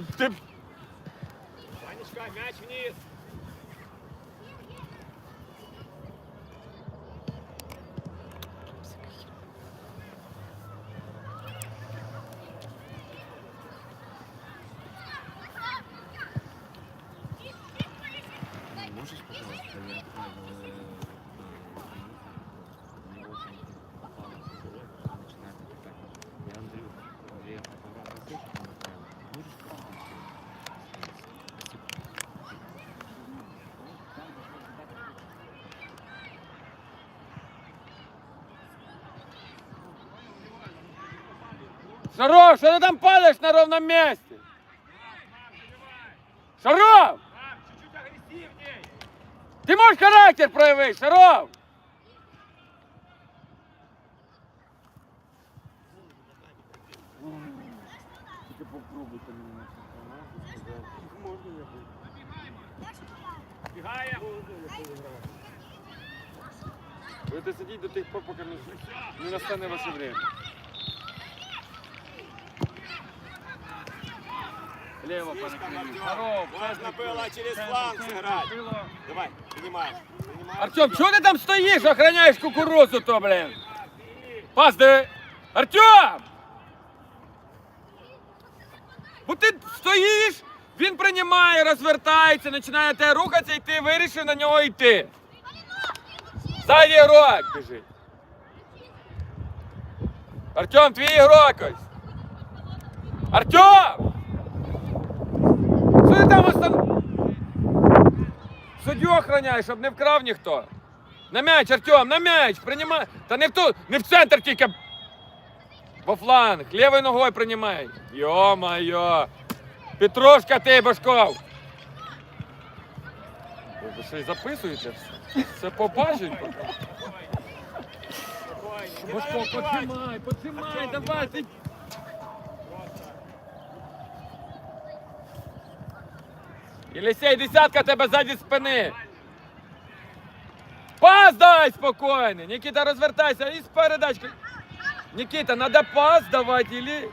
Ти... Ванечка, мяч вниз. Можешь, пожалуйста, я отправил, э, э, не очень попало в голову, начинает отвлекать. Я Андрю, Андрея Павла Васильевича отправил. Можешь посмотреть? Шаров, що ти там падаєш на ровному місці? Шаров! Марк, чуть-чуть агрессивней. Ти можеш характер проявити, Шаров! Тільки попробуйте мені сказати. Можна я буду? Бегаем. Будете сидіти до тих пор, поки не, не настане ваше время. Лево Слишком, перекрили. Артем. Здоров, Можно было через фланг сыграть. Давай, принимаешь. принимаешь. Артем, чого ти там стоїш, охраняєш кукурузу то, блин? Пас, диви. Артем! Бо ти стоїш, він приймає, розвертається, починає тебе рухатися, і ти вирішив на нього йти. Ззаді ігрок біжить. Артем, твій ігрок ось. Артем! Суддю охраняй, щоб не вкрав ніхто. На м'яч, Артем, на м'яч, приймай. Та не в ту, не в центр тільки. Во фланг, лівою ногою приймай. Йо-моє. Петрушка ти, Башков. Ви що й записуєте все? Все побачить? Башков, поджимай, поджимай, давай. Єлисей, десятка тебе ззаді спини. Пас дай спокійно. Нікіта, розвертайся і з передачкою. Нікіта, надо пас давати или...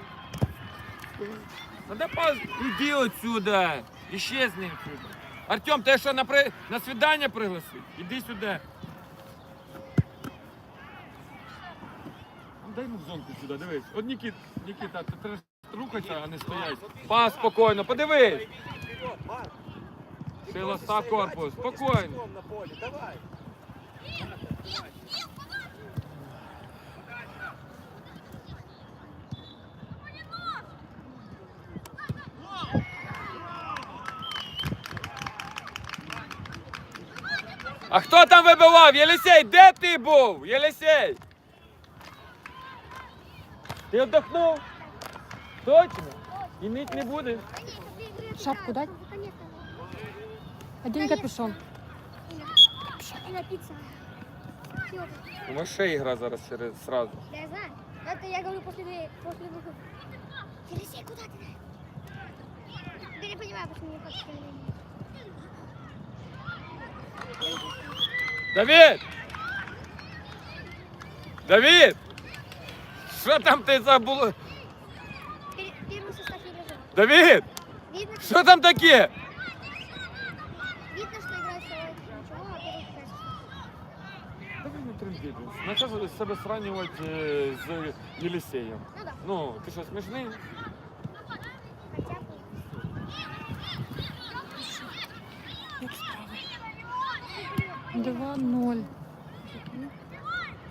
Надо пас. Іди отсюда. Исчезни отсюда. Артем, ти що на, при... на свидання пригласив? Іди сюди. Ну, Дай йому в зонку сюди, дивись. От Нікіт, Нікіта, ти треба рухатися, а не стоять. Пас спокійно, подивись. Вперед, Марк. Ты Сила бросишься став играть, корпус, выходишь спокойно. пешком на поле. Давай. А хто там вибивав? Єлисей, де ти був? Єлисей? Ти віддохнув? Точно? І нить не буде. Шапку дать? Один капюшон. И напиться. Всё. У мишей гра зараз через сразу. Да я знаю. Это я говорю после, после выхода. Елисей, куда ты? Я не понимаю, почему не хочешь Давід! Давід! Що там ти забув? Первый состав не лежал. Давід! Видно, что, Що там таке? себе сравнювати е, з Єлисеєм. Ну да, Ну, ти що, смішний? хотя бы. Два ноль.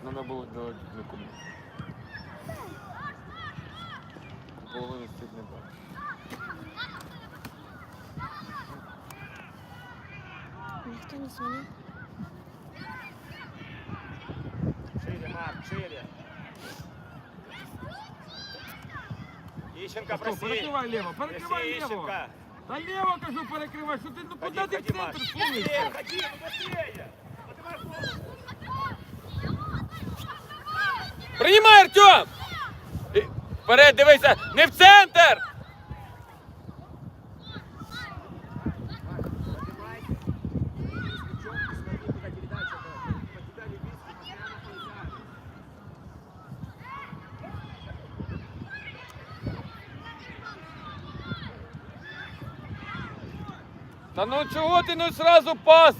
Надо було давати нікому. Половину стих не бачу. Никто не звонил. Шире, Марк, шире. Ищенко, Що, проси. перекривай ліво, перекривай Проси, ліво. Ищенко. Та ліво, кажу, перекривай, що ти, ну Ходи, куди ти в ходи, Марк. центр Быстрее, сунешся? ходи, ну быстрее. Поднимай голову. Приймай, Артем! І- Вперед, дивися, не в центр! Та ну чого ти не сразу пас?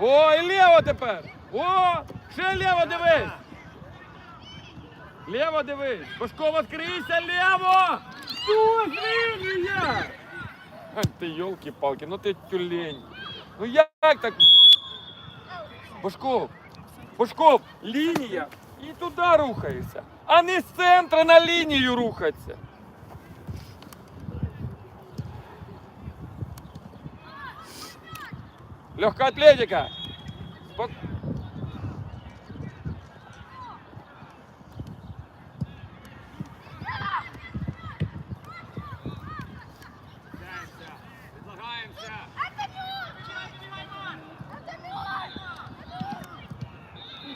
О, і ліво тепер! О! Ще ліво дивись! Ліво дивись! Башко, відкрийся, ліво! Тут лінія! А ти йолки-палки, ну ти тюлень. Ну як так? Башков, Башков, лінія і туди рухаєшся, а не з центру на лінію рухатися. Легка атлетика.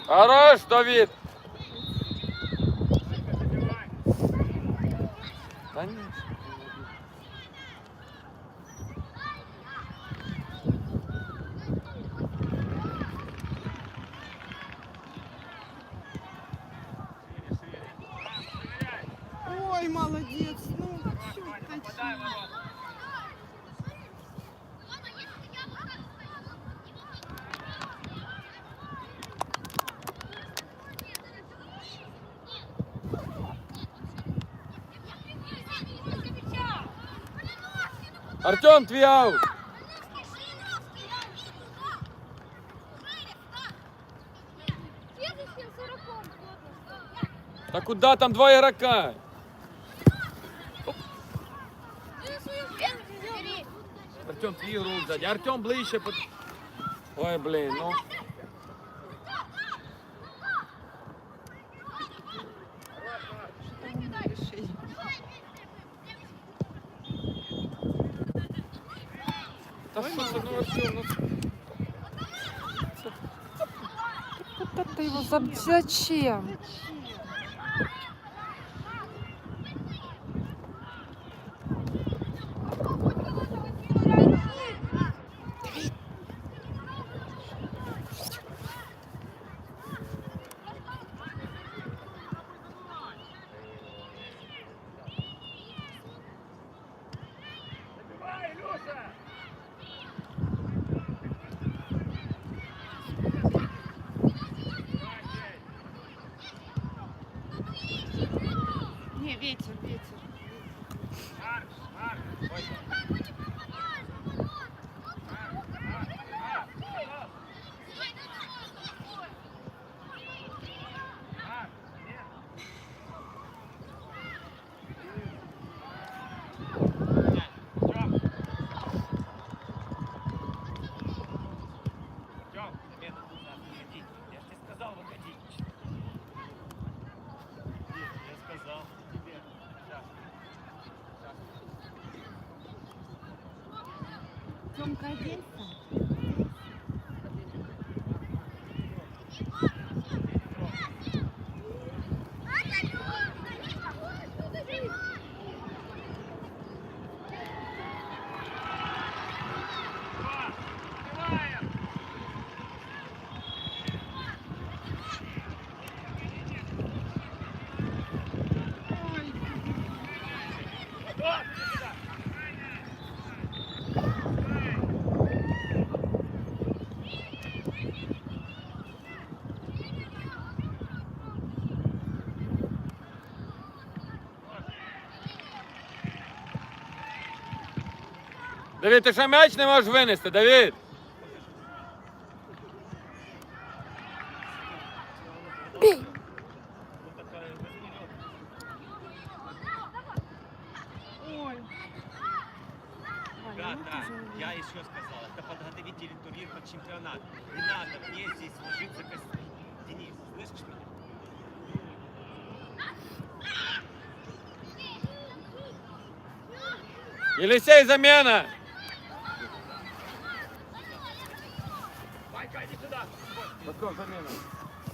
Хорош, Давид. Да. Артем, твій аут. Да куда там два игрока? Артем, твій игру сзади. Артем ближче. Под... Ой, блин, ну. Ну. Куда ты его за- зачем? Давид, ти що м'яч не можеш винести, Ребята, ты же я еще сказал, это подготовительный турнир под чемпионат. Не надо мне здесь ложиться костей. Денис, слышишь меня? Елисей, замена! Башков, замена.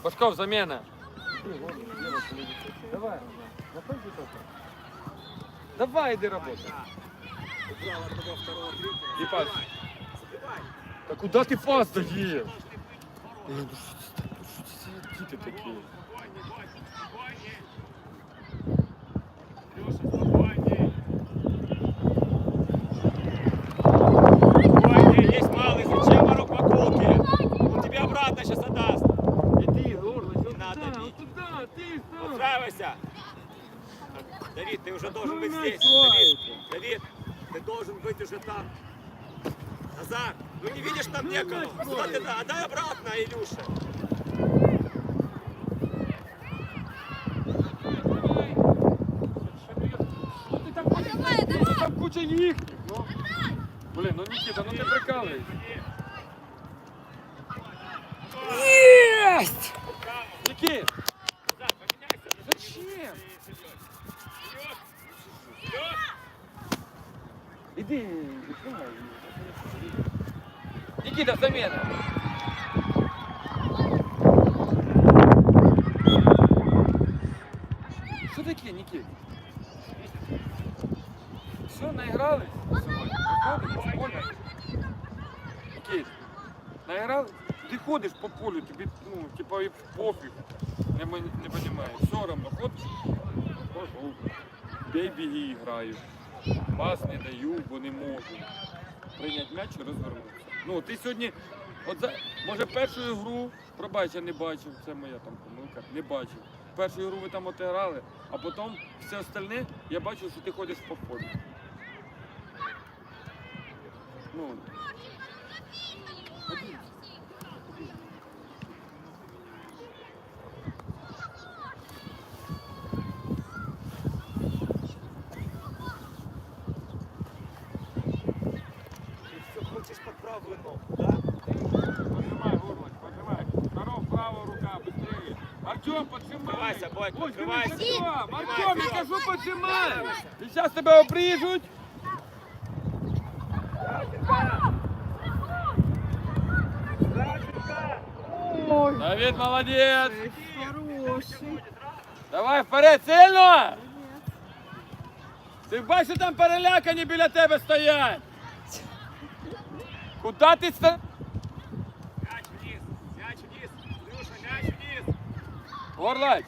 Башков, замена. Давай, Давай, иди работай. Убрал. И пас. Да куда ты пас даешь? Ну что ты, такие? ще задаст. Іди, горло, не надо бить. Отправися. Давид, ты уже должен быть здесь. Давид, Давид, ты должен быть уже там. Назар, ну не видишь там некого. Куда ты, отдай обратно, Илюша. Давай, давай! Там куча їхніх. Ну. Блін, ну Нікіта, ну ти прикалуєш. Есть! Нікіт, Назар, поменяйся. зачем? Іди, відкривай. Нікіта, заміна. Що таке, Нікіт? Все, наігрались? Виходимо з Ходиш по полю, тобі, ну, типа, і пофіг. Не, не розумію. Все равно, ходиш, пошов. Бей біги граю. Пас не даю, бо не можу. Прийняти м'яч і розвернутися. Ну, ти сьогодні, от за, може першу гру, пробач, я не бачив, це моя там помилка, не бачив. Першу гру ви там отиграли, а потім все остальне я бачив, що ти ходиш по полю. Ну, Ты все хочешь под правую ногу, да? Поджимай, Горлоч, поджимай. Здоров, правая рука, быстрее. Артем, поджимай. Открывайся, Бойко, Ой, открывайся. дивись, Артем, Открывайся. Артем, я кажу, поджимай. І зараз тебе обріжуть. Ой, Давид, молодець. хороший. Давай вперед, сильно. Ти бачиш, що там перелякані біля тебе стоять. Ти ста... Мяч вниз, мяч вниз. Илюша, мяч вниз. Горлач,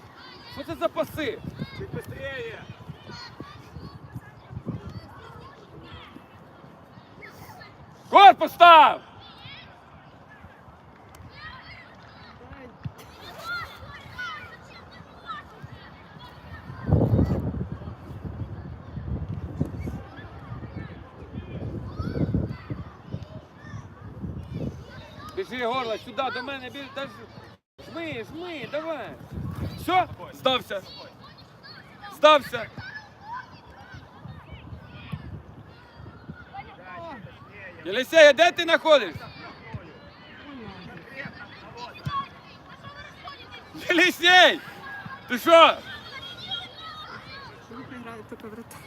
що це за паси? Чуть быстрее. Корпус став! До мене, біж, та ж- жми, жми, давай. Все, здався. Здався. Єлисея, де ти знаходишся? Єлисей! Ти що? Рука играет только вратарь.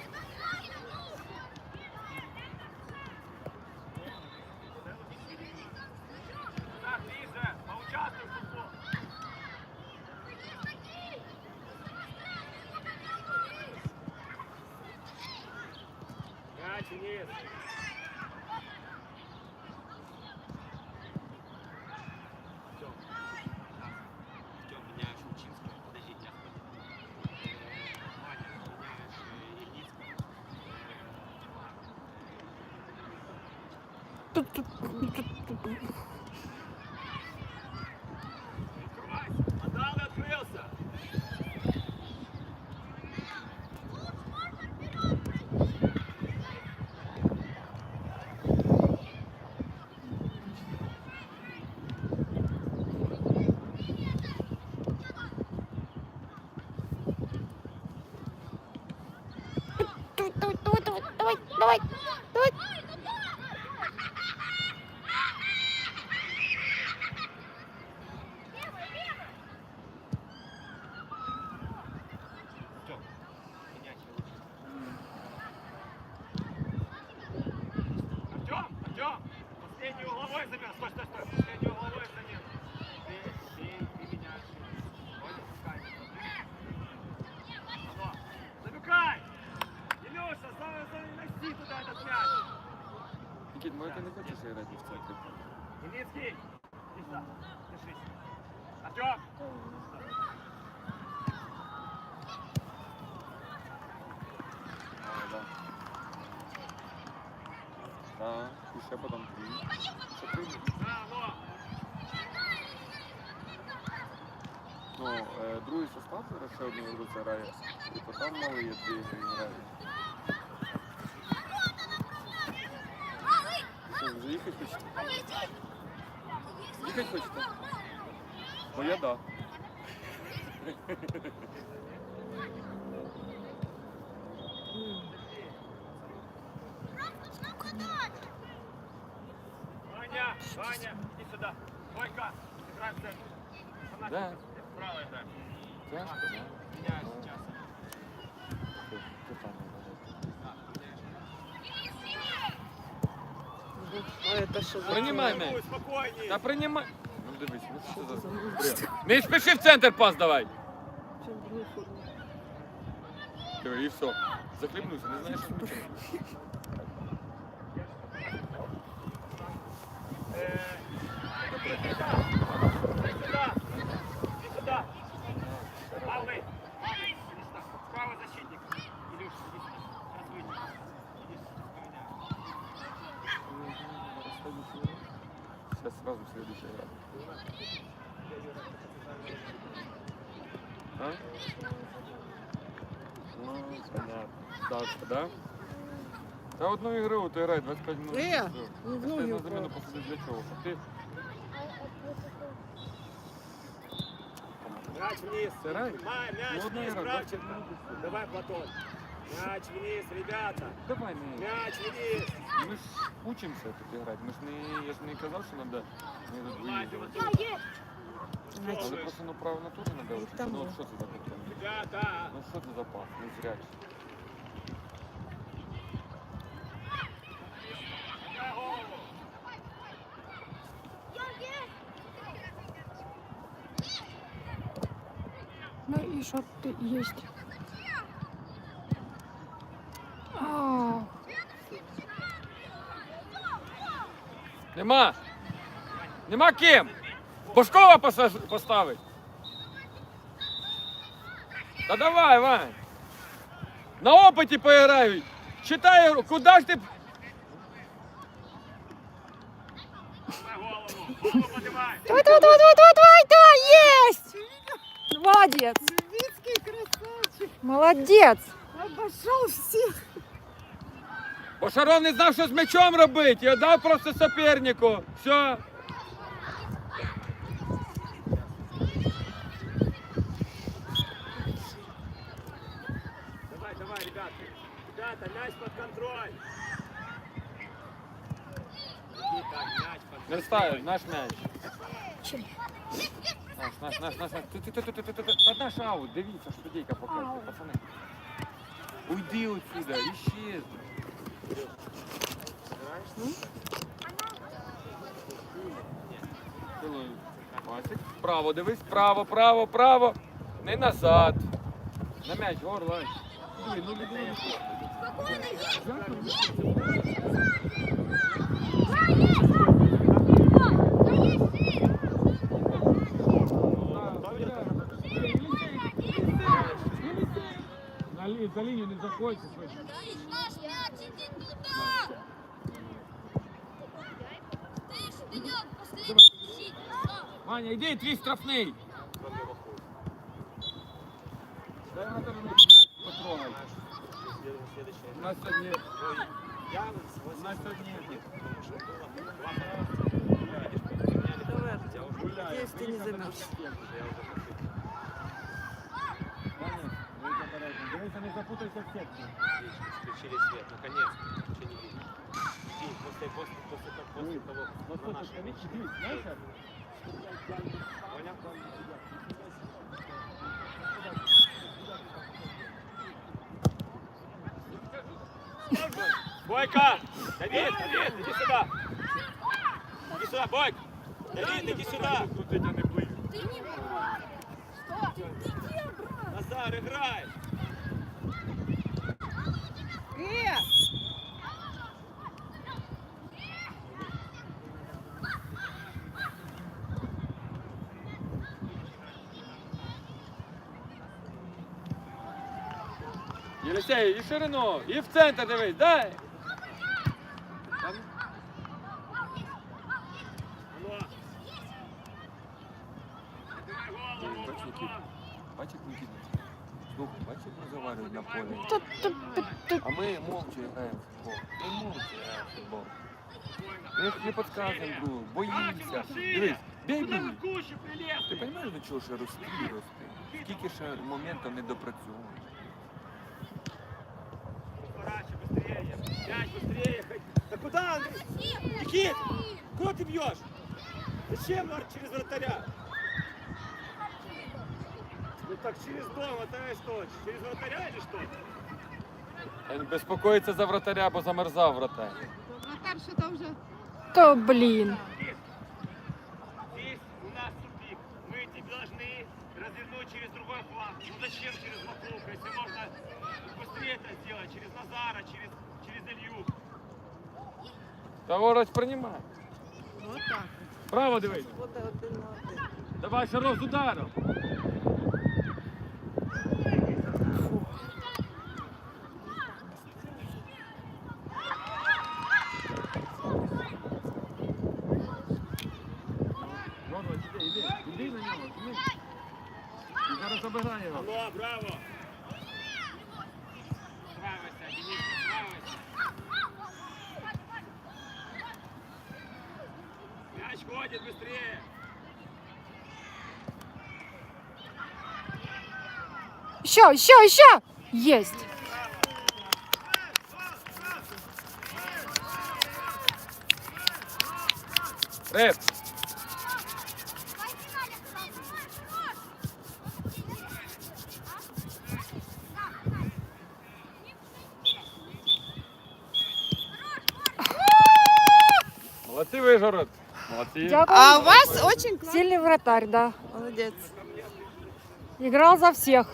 뚜뚜뚜뚜뚜 хочеш грати в центрі? Ильницкий, иди сюда. Держись. Артем. А, да. Да, і ще потім три. Ще три. На, алло. Ну, е, другий состав зараз ще одну гру це грає. Типа там малые две играют. Что, Заехать хочете? Ехать хочете? Ну я да. Ваня, Ваня, иди сюда. Бойко, играй в центр. Да. Справа играй. Тяжко, да? Меняй сейчас. А это що за Принимай Ой, мяч. Та приймай. Ну дивись, ну що за. Не спіши в центр пас давай. Чим? Диви, і все. Захлібнувся, не знаєш, що робити. Иди Сразу следующая игра. А? Ну, понятно. Дальше, да? Та одну ігру ти грай 25 минут. Е, Все. ну, в Ти ноги на заміну посадив для чого? Щоб ти Мяч вниз. Сырай? Май, мяч Ну, одна вниз, игра, Бравчик. 20 минут. и всё. Давай, Платон. Мяч вниз, ребята. Давай, не. Мяч вниз. Ми ж учимося тут грати. Ми ж не, я ж не казав, що треба не задвоювати. Але просто ну право натури вчити. Там Ну от що це таке? Ребята. Ну що це за пас? Не голову. Ну и что ты есть? Нема! Нема ким! Бошкова поса- поставить! Та давай, Вань! На опиті поіграють! Читай, куди ж ти. Дай голову. Голову поднимай. Давай, давай, давай, давай, давай, давай, да, есть! Молодец, Левицький красавчик. молодец. Обошел всіх. Бо Шаров не знав, що з м'ячом робити. Я дав просто супернику. Все. Давай, давай, ребята. Ребята, мяч под контроль. Иди так, мяч под Не ставить, наш м'яч. Наш, наш, наш, наш, наш. Ти, ти, ти, ти, ти, ти, ти, та наш аут, дивіться, студійка показує, пацани. Уйди отсюда, исчезни. Право, дивись, право, право, право. Не назад. На м'яч, горло. Ну хоче. На ли- за линию не заходите. Ваня, иди, твій штрафний. Дай на тебе м'яч потрогай. следующее. У нас сьогодні, Я у нас сьогодні Надеюсь, ты не замерз. Ваня, дивись обережно. Дивися, не запутайся в сетці. Включили свет, наконец-то. Ничего не видно. Иди, после, после, после, того- после того, Вот на слушай, Бойко! Давид, Давид, иди сюда! Иди сюда, Бойко! Давид, иди сюда! Назар, играй! Е, Єлисей, і ширину, і в центр дивись, дай. Бачиш, Нікіта? Слухай, бачиш, розговорюють на полі. А ми мовча граємо в футбол. Ми мовча граємо в футбол. Ми не підказуємо другу, боїмося. Дивись, бей, бей. Ти розумієш, до чого ще рости і рости? Скільки ще моментів не допрацьовуєш? Никит, куда ты бьешь? Зачем Марк через вратаря? Ну так через дом, это что? Через вратаря или что? Він безпокоїться за вратаря, бо замерзав вратар. Вратарь что-то уже... То, блін. Здесь у нас тупик. Мы эти должны развернуть через другой фланг. Ну зачем через Макука, если можно быстрее это сделать? Через Назара, через, через Илью. Та вороть приймає. Вот так. Право дивись. Вот один на один. Давай Шаров з ударом. Мяч ходит быстрее. Еще, еще, еще. Есть. Реп, Дякую. А у вас очень. Сильный вратарь, да. Молодец. Играл за всех.